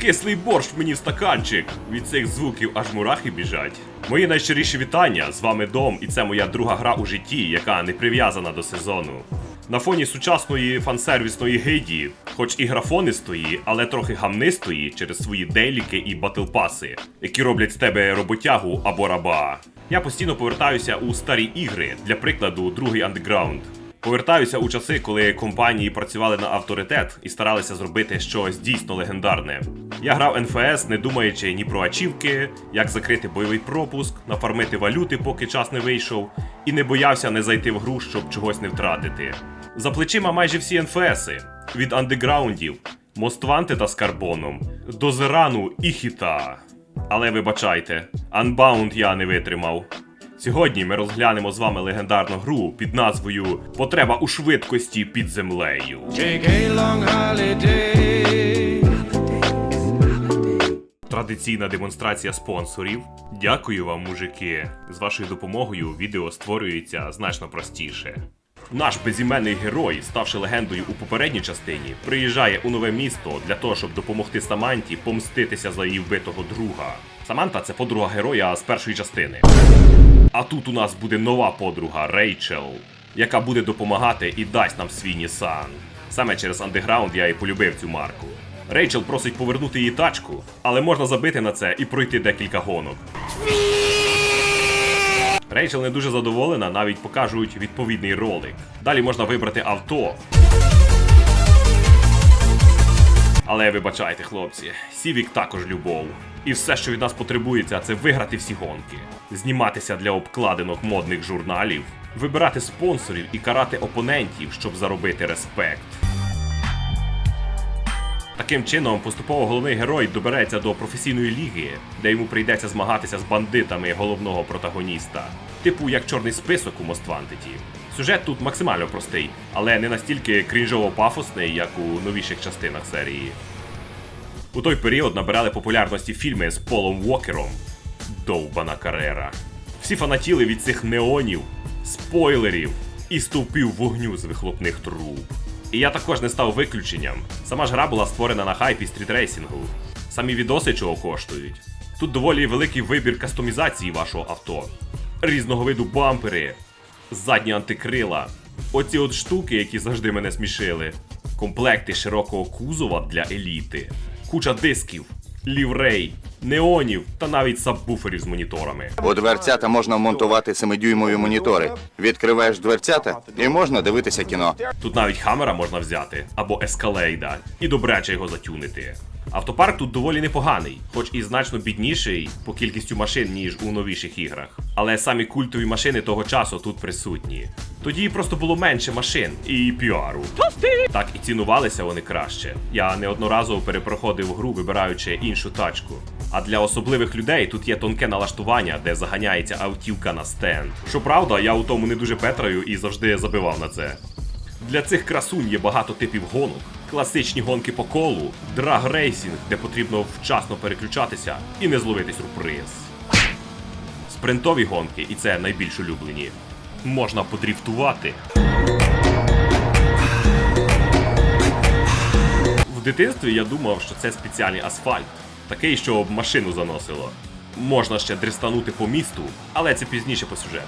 Кислий борщ мені в стаканчик. Від цих звуків аж мурахи біжать. Мої найщиріші вітання. З вами Дом, і це моя друга гра у житті, яка не прив'язана до сезону. На фоні сучасної фансервісної гиді, хоч і графонистої, але трохи гамнистої через свої дейліки і батлпаси, які роблять з тебе роботягу або раба. Я постійно повертаюся у старі ігри, для прикладу, другий андеграунд. Повертаюся у часи, коли компанії працювали на авторитет і старалися зробити щось дійсно легендарне. Я грав НФС, не думаючи ні про ачівки, як закрити бойовий пропуск, нафармити валюти, поки час не вийшов, і не боявся не зайти в гру, щоб чогось не втратити. За плечима майже всі НФСи від андеграундів, Моствантеда з карбоном, до Зерану і хіта. Але вибачайте, Unbound я не витримав. Сьогодні ми розглянемо з вами легендарну гру під назвою Потреба у швидкості під землею. Традиційна демонстрація спонсорів. Дякую вам, мужики. З вашою допомогою відео створюється значно простіше. Наш безіменний герой, ставши легендою у попередній частині, приїжджає у нове місто для того, щоб допомогти Саманті помститися за її вбитого друга. Саманта це подруга героя з першої частини. А тут у нас буде нова подруга Рейчел, яка буде допомагати і дасть нам свій Нісан. Саме через андеграунд я і полюбив цю марку. Рейчел просить повернути її тачку, але можна забити на це і пройти декілька гонок. Рейчел не дуже задоволена, навіть покажуть відповідний ролик. Далі можна вибрати авто. Але вибачайте, хлопці, Сівік також любов. І все, що від нас потребується, це виграти всі гонки, зніматися для обкладинок модних журналів, вибирати спонсорів і карати опонентів, щоб заробити респект. Таким чином, поступово головний герой добереться до професійної ліги, де йому прийдеться змагатися з бандитами головного протагоніста, типу як чорний список у Моствантеті. Сюжет тут максимально простий, але не настільки крінжово пафосний, як у новіших частинах серії. У той період набирали популярності фільми з Полом Уокером. Довбана карера. Всі фанатіли від цих неонів, спойлерів і стовпів вогню з вихлопних труб. І я також не став виключенням. Сама ж гра була створена на хайпі стрітрейсингу. Самі відоси чого коштують. Тут доволі великий вибір кастомізації вашого авто, різного виду бампери, задні антикрила, оці от штуки, які завжди мене смішили, комплекти широкого кузова для еліти, куча дисків, ліврей, неонів та навіть сабвуферів з моніторами. У дверцята можна вмонтувати 7-дюймові монітори. Відкриваєш дверцята і можна дивитися кіно. Тут навіть хамера можна взяти або ескалейда і добряче його затюнити. Автопарк тут доволі непоганий, хоч і значно бідніший по кількістю машин, ніж у новіших іграх. Але самі культові машини того часу тут присутні. Тоді просто було менше машин і піару. Так і цінувалися вони краще. Я неодноразово перепроходив гру, вибираючи іншу тачку. А для особливих людей тут є тонке налаштування, де заганяється автівка на стенд. Щоправда, я у тому не дуже петраю і завжди забивав на це. Для цих красунь є багато типів гонок. Класичні гонки по колу, драг-рейсінг, де потрібно вчасно переключатися і не зловити сюрприз. Спринтові гонки, і це найбільш улюблені. Можна подріфтувати. В дитинстві я думав, що це спеціальний асфальт, такий, щоб машину заносило. Можна ще дрістанути по місту, але це пізніше по сюжету.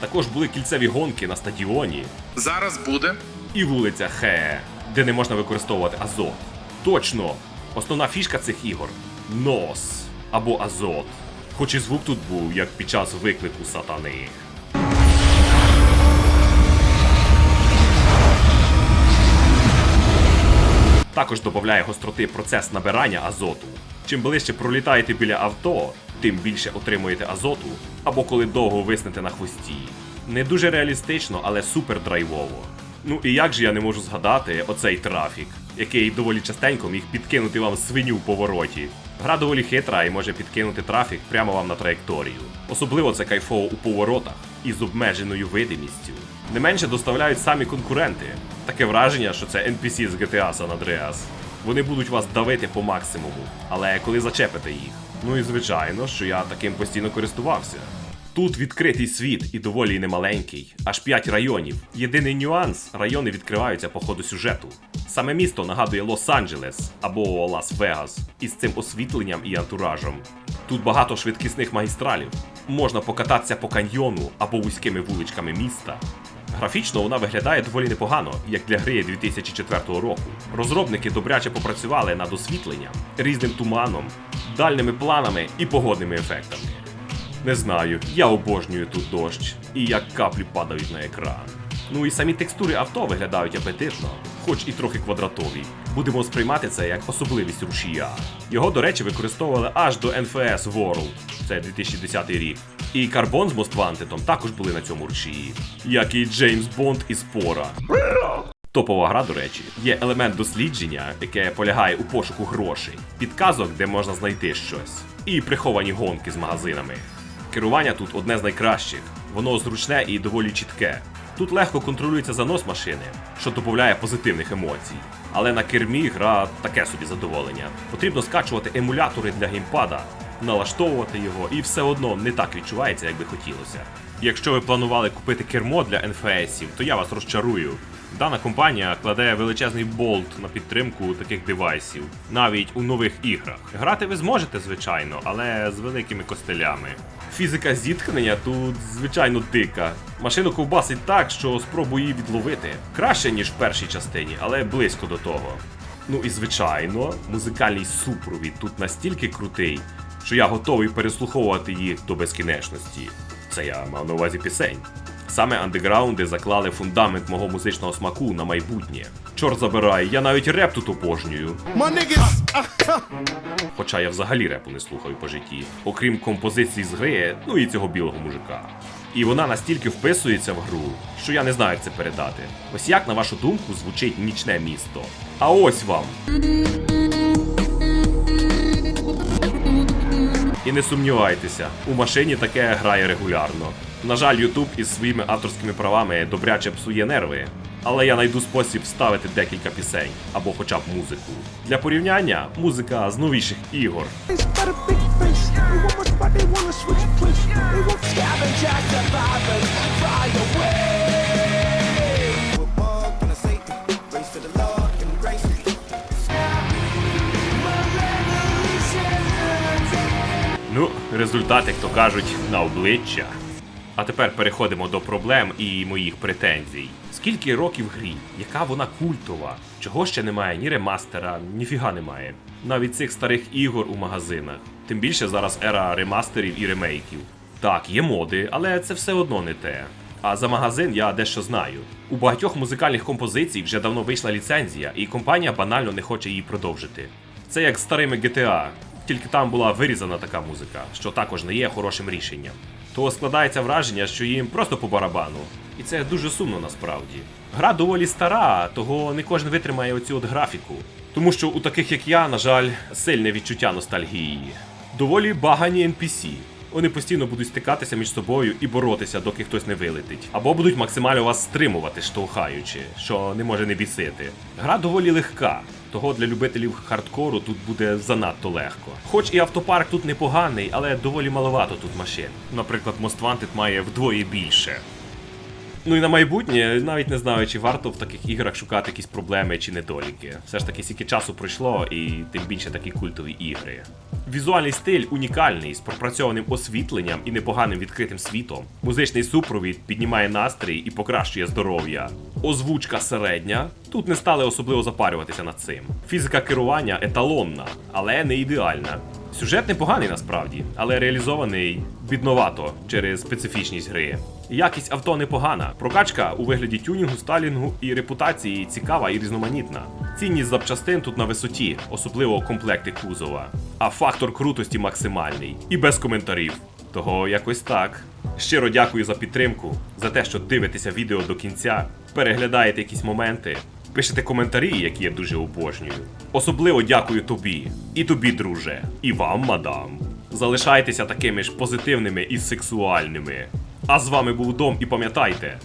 Також були кільцеві гонки на стадіоні, Зараз буде. і вулиця Хе, де не можна використовувати азот. Точно! Основна фішка цих ігор нос або азот. Хоч і звук тут був, як під час виклику сатани. Також додає гостроти процес набирання азоту. Чим ближче пролітаєте біля авто, тим більше отримуєте азоту, або коли довго виснете на хвості. Не дуже реалістично, але супер драйвово. Ну і як же я не можу згадати оцей трафік, який доволі частенько міг підкинути вам свиню в повороті. Гра доволі хитра і може підкинути трафік прямо вам на траєкторію. Особливо це кайфово у поворотах із обмеженою видимістю. Не менше доставляють самі конкуренти. Таке враження, що це NPC з GTA San Andreas. Вони будуть вас давити по максимуму, але коли зачепите їх. Ну і звичайно, що я таким постійно користувався. Тут відкритий світ і доволі немаленький, аж 5 районів. Єдиний нюанс райони відкриваються по ходу сюжету. Саме місто нагадує Лос-Анджелес або Лас-Вегас із цим освітленням і антуражем. Тут багато швидкісних магістралів. Можна покататися по каньйону або вузькими вуличками міста. Графічно вона виглядає доволі непогано, як для гри 2004 року. Розробники добряче попрацювали над освітленням, різним туманом, дальними планами і погодними ефектами. Не знаю, я обожнюю тут дощ і як каплі падають на екран. Ну і самі текстури авто виглядають апетитно, хоч і трохи квадратові. Будемо сприймати це як особливість рушія. Його, до речі, використовували аж до NFS World, це 2010 рік. І Карбон з Wanted також були на цьому рушії, як і Джеймс Бонд і Спора. Топова гра, до речі, є елемент дослідження, яке полягає у пошуку грошей, підказок, де можна знайти щось, і приховані гонки з магазинами. Керування тут одне з найкращих, воно зручне і доволі чітке. Тут легко контролюється занос машини, що додає позитивних емоцій. Але на кермі гра таке собі задоволення. Потрібно скачувати емулятори для геймпада, налаштовувати його, і все одно не так відчувається, як би хотілося. Якщо ви планували купити кермо для NFS, то я вас розчарую. Дана компанія кладе величезний болт на підтримку таких девайсів, навіть у нових іграх. Грати ви зможете, звичайно, але з великими костелями. Фізика зіткнення тут звичайно дика. Машину ковбасить так, що спробую її відловити. Краще, ніж в першій частині, але близько до того. Ну і звичайно, музикальний супровід тут настільки крутий, що я готовий переслуховувати їх до безкінечності. Це я мав на увазі пісень. Саме андеграунди заклали фундамент мого музичного смаку на майбутнє. Чорт забирай, я навіть реп тут обожнюю. Хоча я взагалі репу не слухаю по житті, окрім композицій з гри, ну і цього білого мужика. І вона настільки вписується в гру, що я не знаю, як це передати. Ось як, на вашу думку, звучить нічне місто. А ось вам. І не сумнівайтеся, у машині таке грає регулярно. На жаль, YouTube із своїми авторськими правами добряче псує нерви. Але я знайду спосіб вставити декілька пісень або хоча б музику. Для порівняння музика з новіших ігор. Ну, результат, як то кажуть, на обличчя. А тепер переходимо до проблем і моїх претензій. Скільки років грі? Яка вона культова? Чого ще немає ні ремастера, ніфіга немає. Навіть цих старих ігор у магазинах. Тим більше зараз ера ремастерів і ремейків. Так, є моди, але це все одно не те. А за магазин я дещо знаю. У багатьох музикальних композицій вже давно вийшла ліцензія, і компанія банально не хоче її продовжити. Це як старими GTA, тільки там була вирізана така музика, що також не є хорошим рішенням. То складається враження, що їм просто по барабану. І це дуже сумно насправді. Гра доволі стара, того не кожен витримає оцю от графіку. Тому що у таких як я, на жаль, сильне відчуття ностальгії. Доволі багані NPC. Вони постійно будуть стикатися між собою і боротися, доки хтось не вилетить. Або будуть максимально вас стримувати, штовхаючи, що не може не бісити. Гра доволі легка, того для любителів хардкору тут буде занадто легко. Хоч і автопарк тут непоганий, але доволі маловато тут машин. Наприклад, Wanted має вдвоє більше. Ну і на майбутнє, навіть не знаю, чи варто в таких іграх шукати якісь проблеми чи недоліки. Все ж таки, скільки часу пройшло, і тим більше такі культові ігри. Візуальний стиль унікальний, з пропрацьованим освітленням і непоганим відкритим світом. Музичний супровід піднімає настрій і покращує здоров'я. Озвучка середня. Тут не стали особливо запарюватися над цим. Фізика керування еталонна, але не ідеальна. Сюжет непоганий насправді, але реалізований бідновато через специфічність гри. Якість авто непогана. Прокачка у вигляді тюнінгу, сталінгу і репутації цікава і різноманітна. Цінність запчастин тут на висоті, особливо комплекти кузова. А фактор крутості максимальний. І без коментарів. Того якось так. Щиро дякую за підтримку, за те, що дивитеся відео до кінця, переглядаєте якісь моменти, пишете коментарі, які я дуже обожнюю. Особливо дякую тобі, і тобі, друже, і вам, мадам. Залишайтеся такими ж позитивними і сексуальними. А з вами був Дом і пам'ятайте,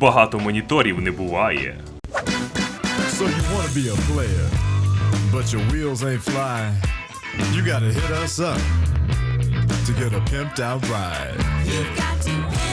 багато моніторів не буває. So you wanna be a player, but your wheels ain't flying. You gotta hit us up to get a pimped out ride. You've got to